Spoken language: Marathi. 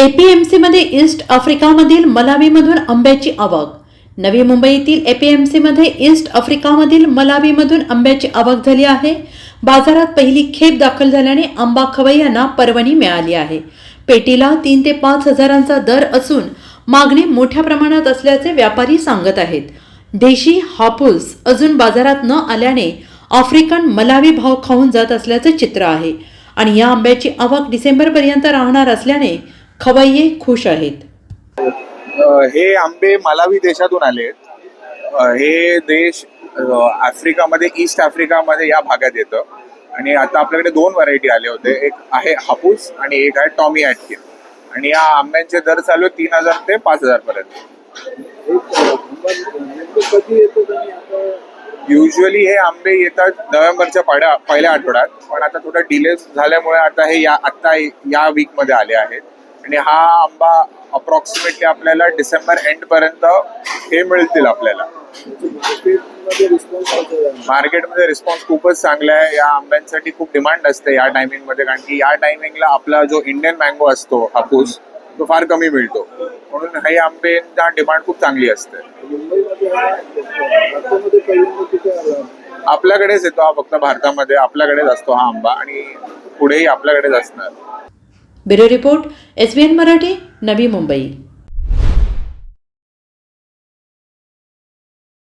एपीएमसीमध्ये ईस्ट आफ्रिकामधील मलावीमधून आंब्याची आवक. नवी मुंबईतील एपीएमसीमध्ये ईस्ट आफ्रिकामधील मलावीमधून आंब्याची आवक झाली आहे. बाजारात पहिली खेप दाखल झाल्याने आंबा खवय्यांना परवानी मिळाली आहे. पेटीला तीन ते पाच हजारांचा दर असून मागणी मोठ्या प्रमाणात असल्याचे व्यापारी सांगत आहेत. देशी हापूस अजून बाजारात न आल्याने आफ्रिकन मलावी भाव खाऊन जात असल्याचे चित्र आहे. आणि या आंब्याची आवक डिसेंबरपर्यंत राहणार असल्याने खवय्ये खुश आहेत. हे आंबे मलावी देशातून आले हे देश आफ्रिकामध्ये ईस्ट आफ्रिकामध्ये या भागात येतं. आणि आता आपल्याकडे दोन व्हरायटी आले होते. एक आहे हापूस आणि एक आहे टॉमी ॲटकिन. आणि या आंब्यांचे दर चालू आहे तीन हजार ते पाच हजार पर्यंत. युजली हे आंबे येतात नोव्हेंबरच्या पहिल्या आठवड्यात. पण आता थोडा डिले झाल्यामुळे आता हे या आता या वीकमध्ये आले आहेत. आणि हा आंबा अप्रॉक्सिमेटली आपल्याला डिसेंबर एंड पर्यंत हे मिळतील आपल्याला. मार्केटमध्ये रिस्पॉन्स खूपच चांगला आहे. या आंब्यांसाठी खूप डिमांड असते या टायमिंगमध्ये कारण की या टायमिंगला आपला जो इंडियन मँगो असतो हापूस तो फार कमी मिळतो. म्हणून हे आंबेचा डिमांड खूप चांगली असते. आपल्याकडेच येतो हा फक्त भारतामध्ये. आपल्याकडेच असतो हा आंबा आणि पुढेही आपल्याकडेच असणार. Bureau report S B N Marathi Navi Mumbai.